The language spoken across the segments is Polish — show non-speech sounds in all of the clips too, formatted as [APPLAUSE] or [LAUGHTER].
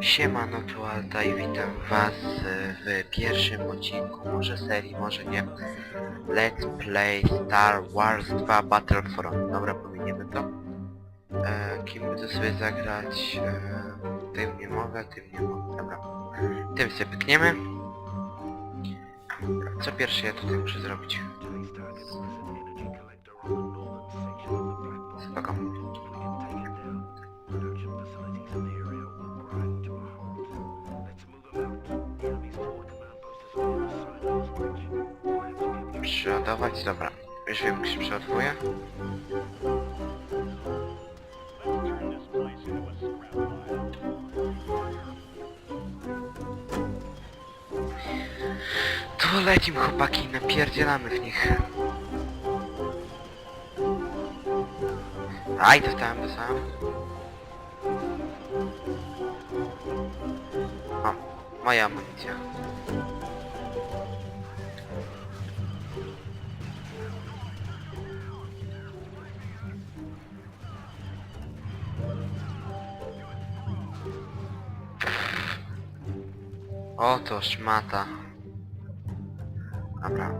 Siemano, tu Alta i witam was w pierwszym odcinku, może serii, może nie, Let's Play Star Wars 2 Battlefront. Dobra, pominiemy to. E, kim to sobie zagrać? E, tym nie mogę, tym nie mogę, dobra. Tym sobie pykniemy. Co pierwsze ja tutaj muszę zrobić? Dobra. Już wiem, jak się przeładowuje. To lecim chłopaki, napierdzielamy w nich. Aj, dostałem, dostałem. O, moja amunicja. O, to szmata. Dobra.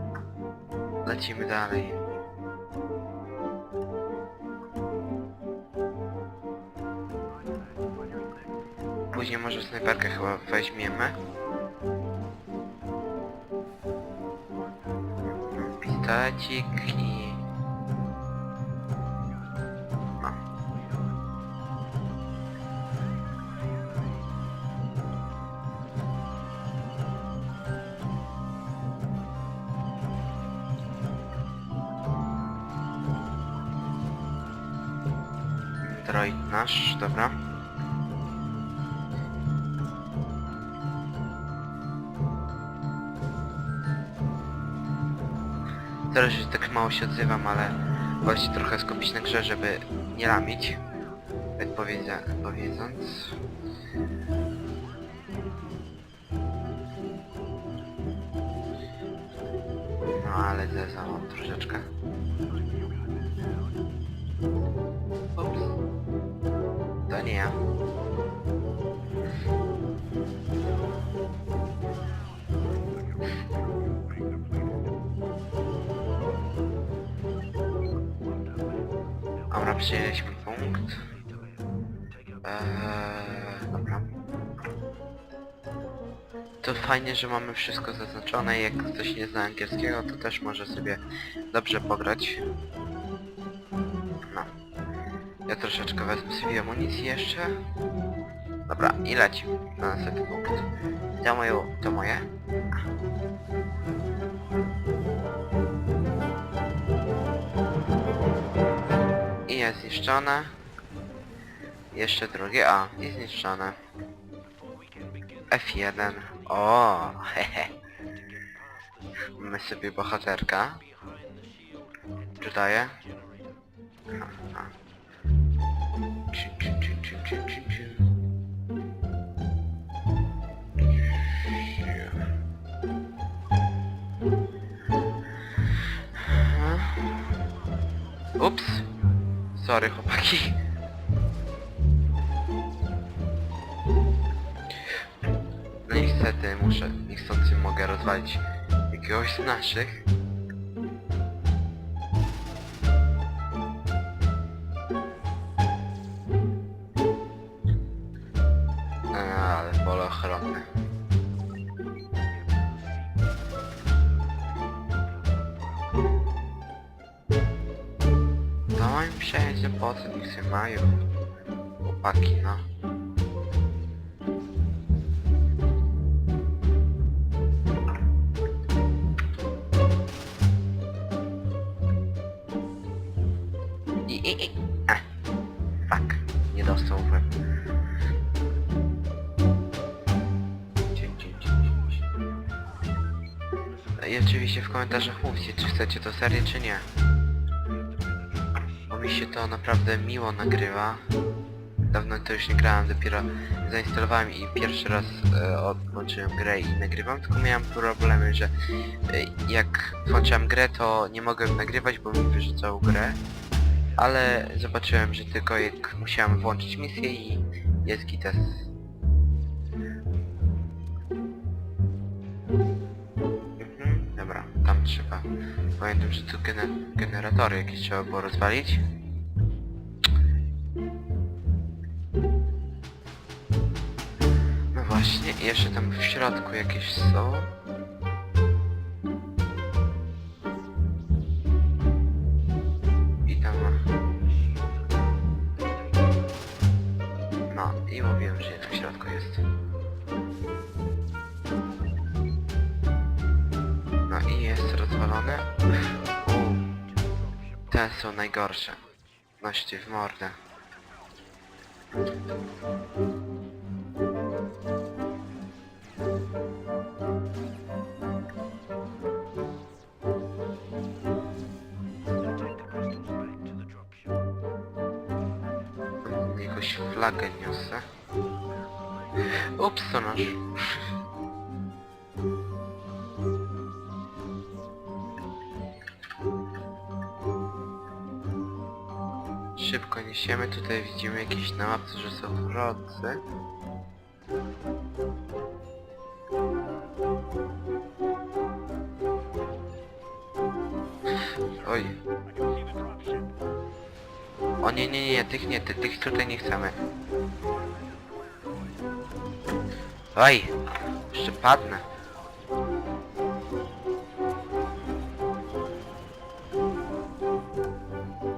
Lecimy dalej. Później może snajperkę chyba weźmiemy. Pistolecik i... nasz, dobra. Teraz że tak mało się odzywam, ale się trochę skupić na grze, żeby nie lamić. Tak powiedzia powiedząc. No ale zezałam troszeczkę. Dobra, przyjęliśmy punkt. Eee, dobra. To fajnie, że mamy wszystko zaznaczone jak ktoś nie zna angielskiego, to też może sobie dobrze pograć. No. Ja troszeczkę wezmę sobie amunicji jeszcze. Dobra, i lecimy na następny punkt. To moje, to moje. Zniszczone. Jeszcze drugie A i zniszczone. F1. O, hehe. Mamy sobie bohaterka. Ciu. Aha. Ups. Sorry chłopaki. No niestety muszę, niechcący mogę rozwalić jakiegoś z naszych. Się mają. Chłopaki, no. I, i, i. A. Fuck. Nie dostał w łeb. I oczywiście w komentarzach mówcie, czy chcecie to serię, czy nie. Się to naprawdę miło nagrywa. Dawno to już nie grałem, dopiero zainstalowałem i pierwszy raz e, odłączyłem grę i nagrywam, tylko miałem problemy, że e, jak włączałem grę, to nie mogłem nagrywać, bo mi wyrzucał grę. Ale zobaczyłem, że tylko jak musiałem włączyć misję i jest gites. Pamiętam, że tu gener generatory jakieś trzeba było rozwalić. No właśnie, jeszcze tam w środku jakieś są. U, te są najgorsze. Noście w mordę. Jakąś flagę niosę. Ups, to nasz. Niesiemy, tutaj widzimy jakieś na mapce, że są wrodzy. Oj. O nie, nie, nie, tych nie, ty, tych tutaj nie chcemy. Oj, jeszcze padnę.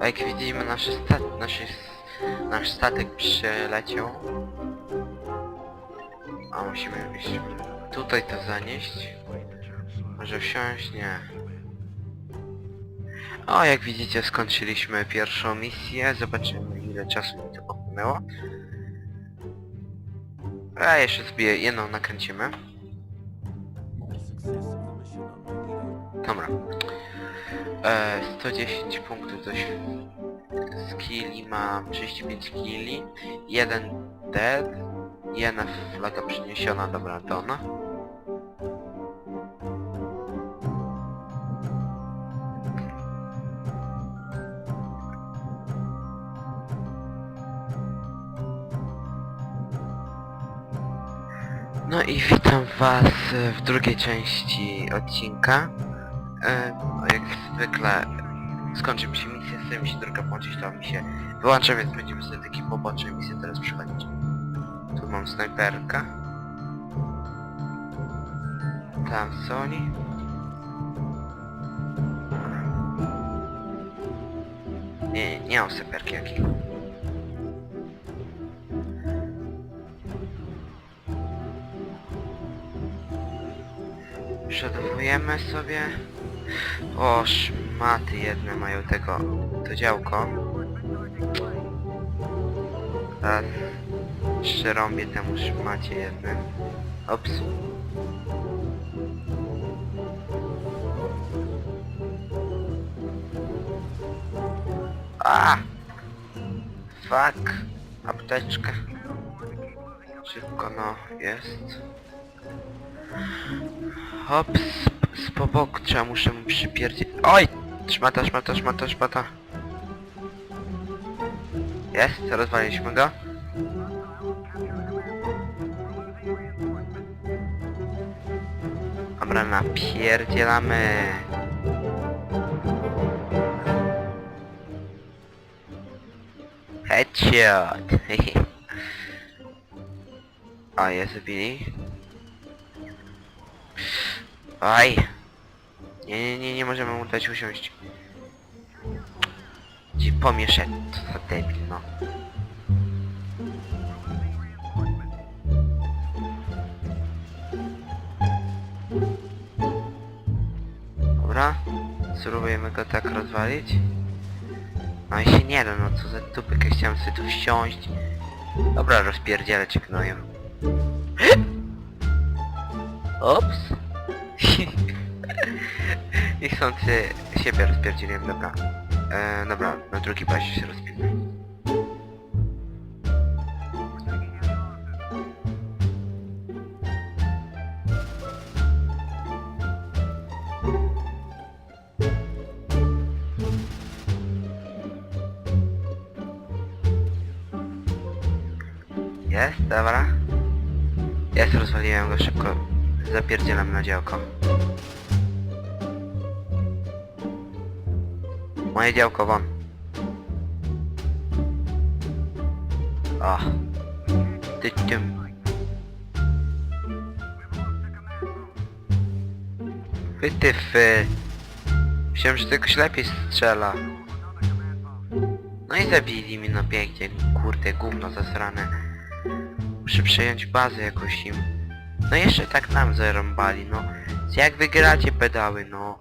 Jak widzimy nasz, sta nasz, nasz statek przyleciał. A musimy iść tutaj to zanieść. Może wsiąść? Nie. O, jak widzicie skończyliśmy pierwszą misję. Zobaczymy ile czasu mi to upłynęło. A jeszcze sobie jedną nakręcimy. Dobra. E, 110 punktów do skilli mam 35 killi, jeden dead, jedna flaga przeniesiona, dobra to ona. No i witam was w drugiej części odcinka. E, no jak zwykle skończy mi się misja, chce mi się druga połączyć, to mi się wyłącza, więc będziemy sobie takie poboczne misje teraz przechodzić. Tu mam snajperkę. Tam są oni. Nie, nie mam snajperki jakiej. Przeładowujemy sobie. O, szmaty jedne mają tego, to działko. Teraz przerąbię temu szmacie jednym. Ops. A! Fuck! Apteczka. Szybko no, jest. Hops, z pobokcza muszę mu przypierdzieć. Oj! Szmata, szmata, szmata, szmata. Jest, rozwaliliśmy go. Dobra, napierdzielamy. Headshot. [LAUGHS] A, jest zabili. Aj! Nie, nie, nie, nie możemy mu dać usiąść. Ci pomieszać, co za debil, no. Dobra, spróbujemy go tak rozwalić. No i się nie da, no co za tupek, ja chciałem sobie tu wsiąść. Dobra, rozpierdzielę cię gnojem. [GASPS] Ops. [LAUGHS] Niechcący siebie rozpierdzieliłem, dobra. E, dobra, na drugi bazie się rozpinę. Jest, dobra. Jest, rozwaliłem go szybko. Zapierdzielam na działko. Moje działko won. O. Ty tym. Wytyfy. Myślałem, że tylko lepiej strzela. No i zabili mi no pięknie. Kurde, gówno zasrane. Muszę przejąć bazę jakoś im. No jeszcze tak nam zarąbali, no. Jak wygracie pedały, no.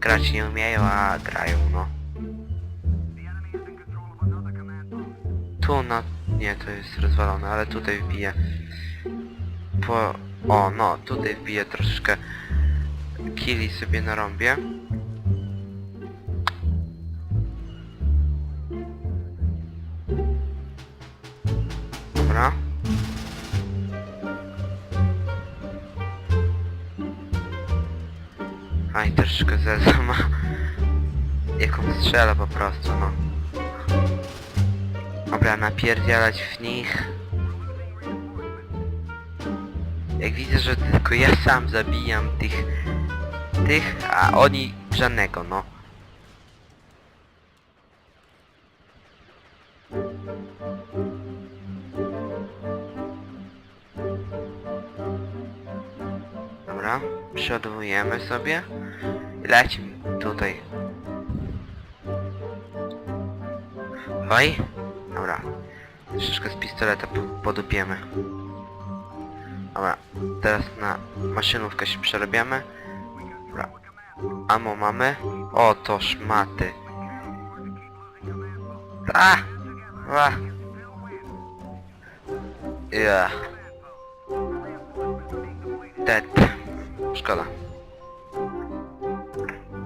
Grać nie umieją, a grają, no. Tu no, nie, to jest rozwalone, ale tutaj wbiję. Po... O, no, tutaj wbiję troszeczkę killi sobie na rąbie. Troszeczkę Zelda [LAUGHS] ma... Jaką strzela po prostu, no. Dobra, napierdzielać w nich. Jak widzę, że tylko ja sam zabijam tych... Tych, a oni żadnego, no. Dobra, przeładowujemy sobie. Lecimy tutaj. Oj, dobra. Troszeczkę z pistoleta po- podupiemy. Dobra, teraz na maszynówkę się przerabiamy. Dobra. Amo mamy. O, to szmaty. A! A! Ja. Dead. Szkoda.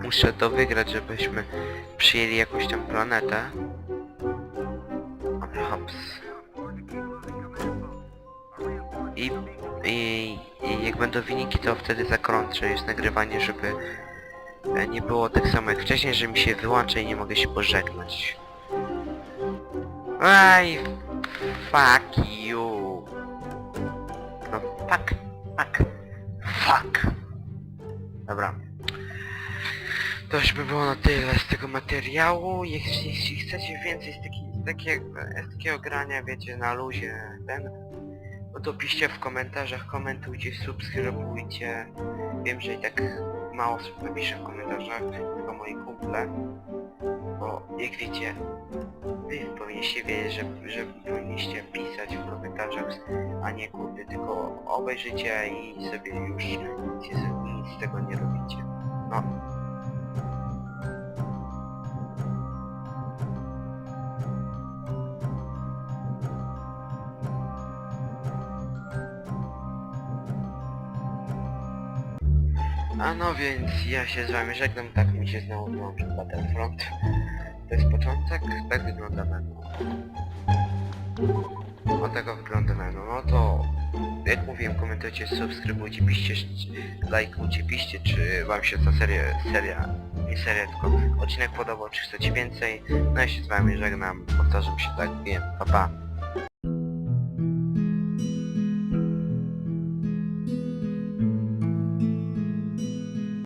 Muszę to wygrać, żebyśmy przyjęli jakąś tam planetę. Hops. I, i, I jak będą wyniki, to wtedy zakończę już nagrywanie, żeby nie było tak samo jak wcześniej, że mi się wyłącza i nie mogę się pożegnać. Aj, fuck you. No, fuck, fuck, fuck. Dobra. To już by było na tyle z tego materiału. Jeśli, jeśli chcecie więcej z, taki, z, takiego, z takiego grania, wiecie, na luzie, ten, no to piszcie w komentarzach, komentujcie, subskrybujcie. Wiem, że i tak mało osób napisze w komentarzach, tylko moi kumple. Bo jak wiecie, wy powinniście wiedzieć, że, że powinniście pisać w komentarzach, a nie kurde, tylko obejrzycie i sobie już nic, z tego nie robicie. No. Więc ja się z wami żegnam, tak mi się znowu włączył Battlefront. To jest początek, tak wygląda menu. O tego wygląda menu, no to jak mówiłem komentujcie, subskrybujcie, piszcie, lajkujcie, piszcie czy wam się ta seria, seria, nie seria, tylko odcinek podobał, czy chcecie więcej. No ja się z wami żegnam, powtarzam się tak, wiem, pa pa.